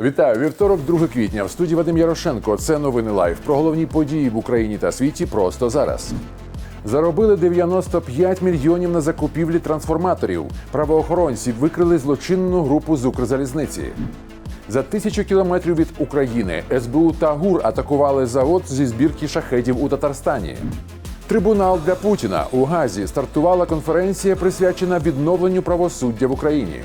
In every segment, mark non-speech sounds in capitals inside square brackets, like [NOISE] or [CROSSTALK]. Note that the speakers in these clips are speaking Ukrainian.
Вітаю, вівторок, 2 квітня. В студії Вадим Ярошенко. Це новини лайв. Про головні події в Україні та світі просто зараз. Заробили 95 мільйонів на закупівлі трансформаторів. Правоохоронці викрили злочинну групу з Укрзалізниці. За тисячу кілометрів від України СБУ та ГУР атакували завод зі збірки шахедів у Татарстані. Трибунал для Путіна у Газі стартувала конференція, присвячена відновленню правосуддя в Україні.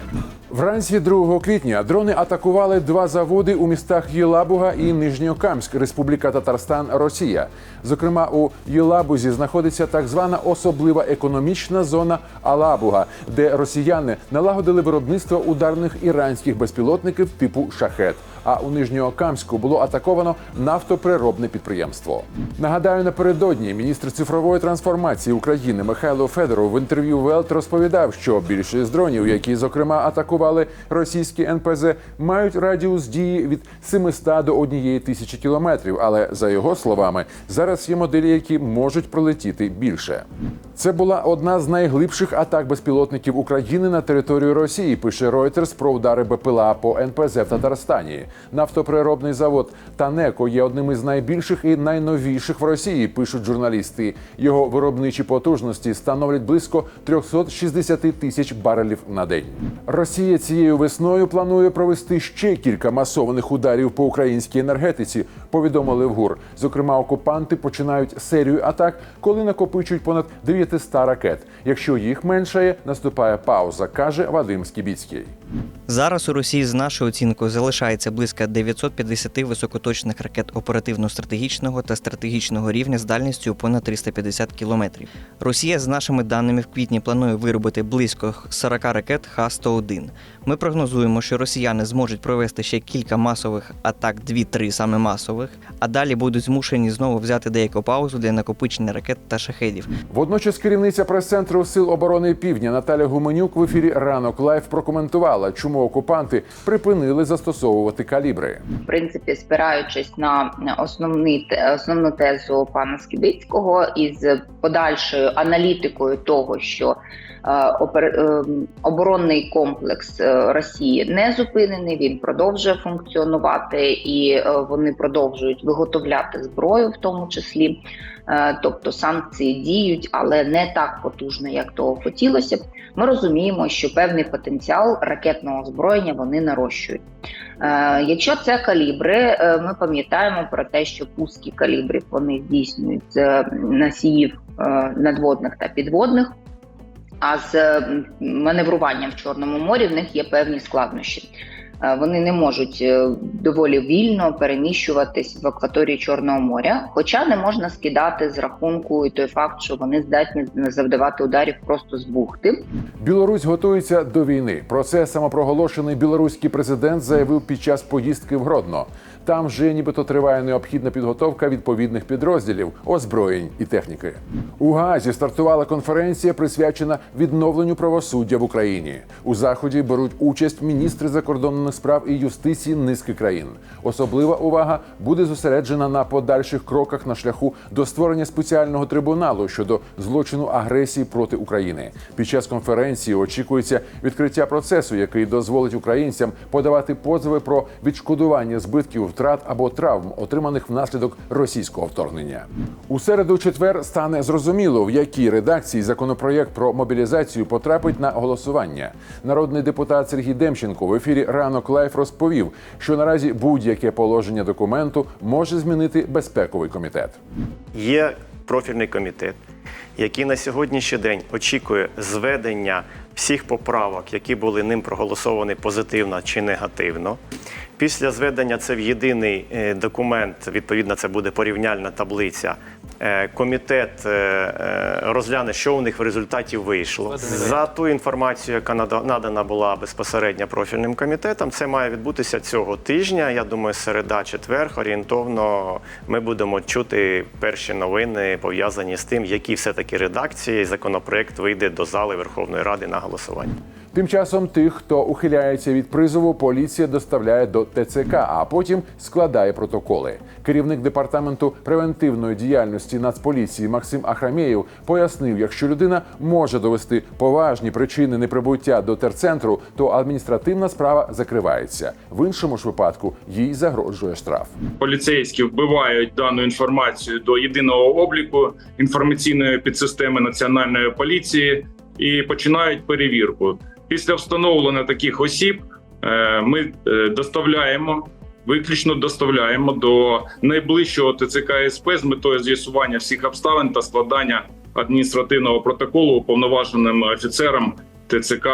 Вранці 2 квітня дрони атакували два заводи у містах Єлабуга і Нижньокамськ, Республіка Татарстан, Росія. Зокрема, у Єлабузі знаходиться так звана особлива економічна зона Алабуга, де росіяни налагодили виробництво ударних іранських безпілотників типу шахет. А у Нижньокамську було атаковано нафтоприробне підприємство. Нагадаю, напередодні міністр цифрової трансформації України Михайло Федоров в інтерв'ю Велт розповідав, що більшість дронів, які зокрема атакували російські НПЗ, мають радіус дії від 700 до 1 тисячі кілометрів. Але за його словами, зараз є моделі, які можуть пролетіти більше. Це була одна з найглибших атак безпілотників України на територію Росії. Пише Reuters про удари БПЛА по НПЗ в Татарстані. Нафтоприробний завод Танеко є одним із найбільших і найновіших в Росії. Пишуть журналісти. Його виробничі потужності становлять близько 360 тисяч барелів на день. Росія цією весною планує провести ще кілька масованих ударів по українській енергетиці. Повідомили в ГУР. Зокрема, окупанти починають серію атак, коли накопичують понад 900 ракет. Якщо їх меншає, наступає пауза, каже Вадим Скібіцький. Зараз у Росії з нашою оцінкою залишається близько 950 високоточних ракет оперативно-стратегічного та стратегічного рівня з дальністю понад 350 кілометрів. Росія з нашими даними в квітні планує виробити близько 40 ракет Х-101. Ми прогнозуємо, що росіяни зможуть провести ще кілька масових атак, 2-3 саме масових, а далі будуть змушені знову взяти деяку паузу для накопичення ракет та шахедів. Водночас керівниця прес-центру Сил оборони Півдня Наталя Гуменюк в ефірі Ранок Лайв прокоментувала, чому окупанти припинили застосовувати калібри. в принципі, спираючись на основний основну тезу пана Скібицького із подальшою аналітикою того, що оборонний комплекс е, Росії не зупинений, він продовжує функціонувати, і е, вони продовжують виготовляти зброю, в тому числі. Е, Тобто санкції діють, але не так потужно, як того хотілося б. Ми розуміємо, що певний потенціал ракетного озброєння вони нарощують. Е, Якщо це калібри, е, ми пам'ятаємо про те, що пуски калібрів вони здійснюють з е, носіїв е, надводних та підводних. А з маневруванням в Чорному морі в них є певні складнощі. Е, Вони не можуть е, доволі вільно переміщуватись в акваторії Чорного моря, хоча не можна скидати з рахунку і той факт, що вони здатні завдавати ударів просто з бухти. Білорусь готується до війни. Про це самопроголошений білоруський президент заявив під час поїздки в Гродно. Там вже нібито триває необхідна підготовка відповідних підрозділів, озброєнь і техніки. У Гаазі стартувала конференція, присвячена відновленню правосуддя в Україні. У заході беруть участь міністри закордонних справ і юстиції низки країн. Особлива увага буде зосереджена на подальших кроках на шляху до створення спеціального трибуналу щодо злочину агресії проти України. Під час конференції очікується відкриття процесу, який дозволить українцям подавати позови про відшкодування збитків, втрат або травм, отриманих внаслідок російського вторгнення. У середу четвер стане зрозуміло, в якій редакції законопроєкт про мобілізацію потрапить на голосування. Народний депутат Сергій Демченко в ефірі Ранок Лайф розповів, що наразі будь-яке положення документу може змінити безпековий комітет. Є профільний комітет, який на сьогоднішній день очікує зведення всіх поправок, які були ним проголосовані позитивно чи негативно. Після зведення це в єдиний е, документ, відповідно, це буде порівняльна таблиця. Е, Комітет е, е, розгляне, що у них в результаті вийшло. За ту інформацію, яка нада- надана була безпосередньо профільним комітетом, це має відбутися цього тижня. Я думаю, середа, четвер, орієнтовно ми будемо чути перші новини пов'язані з тим, які все-таки редакції законопроект вийде до зали Верховної Ради на голосування. Тим часом тих, хто ухиляється від призову, поліція доставляє до ТЦК, а потім складає протоколи. Керівник департаменту превентивної діяльності Нацполіції Максим Ахрамєєв пояснив, якщо людина може довести поважні причини неприбуття до терцентру, то адміністративна справа закривається. В іншому ж випадку їй загрожує штраф. поліцейські вбивають дану інформацію до єдиного обліку інформаційної підсистеми національної поліції і починають перевірку. Після встановлення таких осіб е, ми е, доставляємо. Виключно доставляємо до найближчого ТЦК СП з метою з'ясування всіх обставин та складання адміністративного протоколу уповноваженим офіцером ТЦК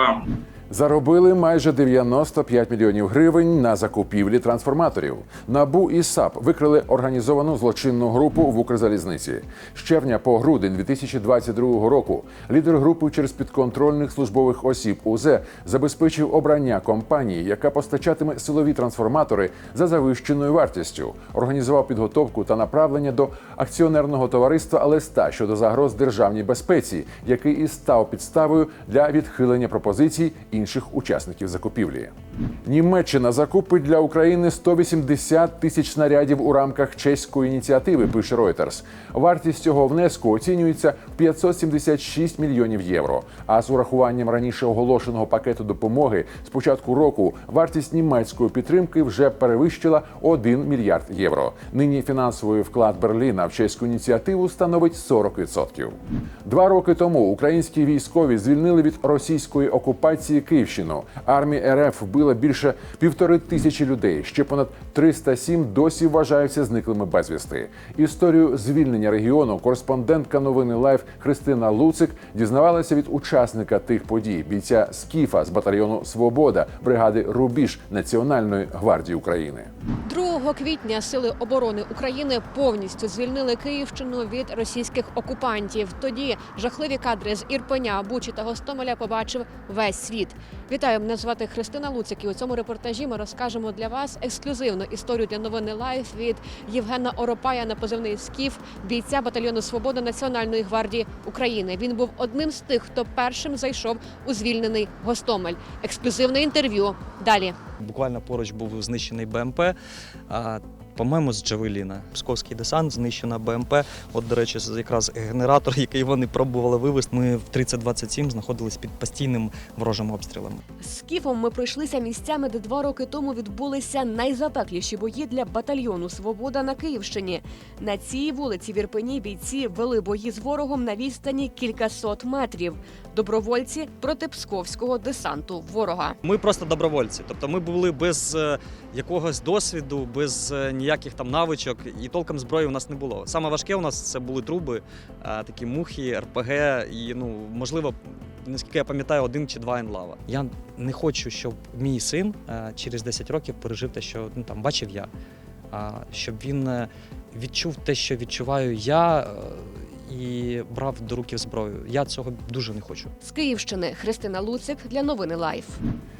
Заробили майже 95 мільйонів гривень на закупівлі трансформаторів. Набу і САП викрили організовану злочинну групу в Укрзалізниці. З червня по грудень 2022 року лідер групи через підконтрольних службових осіб УЗ забезпечив обрання компанії, яка постачатиме силові трансформатори за завищеною вартістю, організував підготовку та направлення до акціонерного товариства листа щодо загроз державній безпеці, який і став підставою для відхилення пропозицій інших учасників закупівлі. Німеччина закупить для України 180 тисяч снарядів у рамках чеської ініціативи. Пише Reuters. Вартість цього внеску оцінюється в 576 мільйонів євро. А з урахуванням раніше оголошеного пакету допомоги з початку року вартість німецької підтримки вже перевищила 1 мільярд євро. Нині фінансовий вклад Берліна в чеську ініціативу становить 40%. Два роки тому українські військові звільнили від російської окупації Київщину. Армія РФ вбила більше півтори тисячі людей. Ще понад 307 досі вважаються зниклими безвісти. Історію звільнення регіону кореспондентка новини Лайф Христина Луцик дізнавалася від учасника тих подій, бійця Скіфа з батальйону Свобода бригади Рубіж Національної гвардії України. 2 квітня сили оборони України повністю звільнили Київщину від російських окупантів. Тоді жахливі кадри з Ірпеня, Бучі та Гостомеля побачив весь світ. Вітаю, мене звати Христина Луцик. І у цьому репортажі ми розкажемо для вас ексклюзивну історію для новини Лайф від Євгена Оропая на позивний Скіф, бійця батальйону Свобода Національної гвардії України. Він був одним з тих, хто першим зайшов у звільнений Гостомель. Ексклюзивне інтерв'ю. Далі. Буквально поруч був знищений БМП. По-моєму, з Джавеліна. Псковський десант, знищена БМП. От, до речі, якраз генератор, [LAUGHS] який вони пробували вивезти. Ми в 3027 знаходились під постійним ворожим обстрілом. З Скіфом ми пройшлися місцями, де два роки тому відбулися найзапекліші бої для батальйону Свобода на Київщині. На цій вулиці в Ірпені бійці вели бої з ворогом на відстані кількасот метрів. Добровольці проти псковського десанту ворога. Ми просто добровольці. Тобто ми були без е, якогось досвіду, без е, ніяких там навичок, і толком зброї у нас не було. Саме важке у нас це були труби, е, такі мухи, РПГ, і ну можливо, наскільки я пам'ятаю, один чи два енлава. Я не хочу, щоб мій син е, через 10 років пережив те, що ну там бачив я. Щоб він відчув те, що відчуваю я, і брав до руки зброю. Я цього дуже не хочу. З Київщини Христина Луцик для новини Лайф.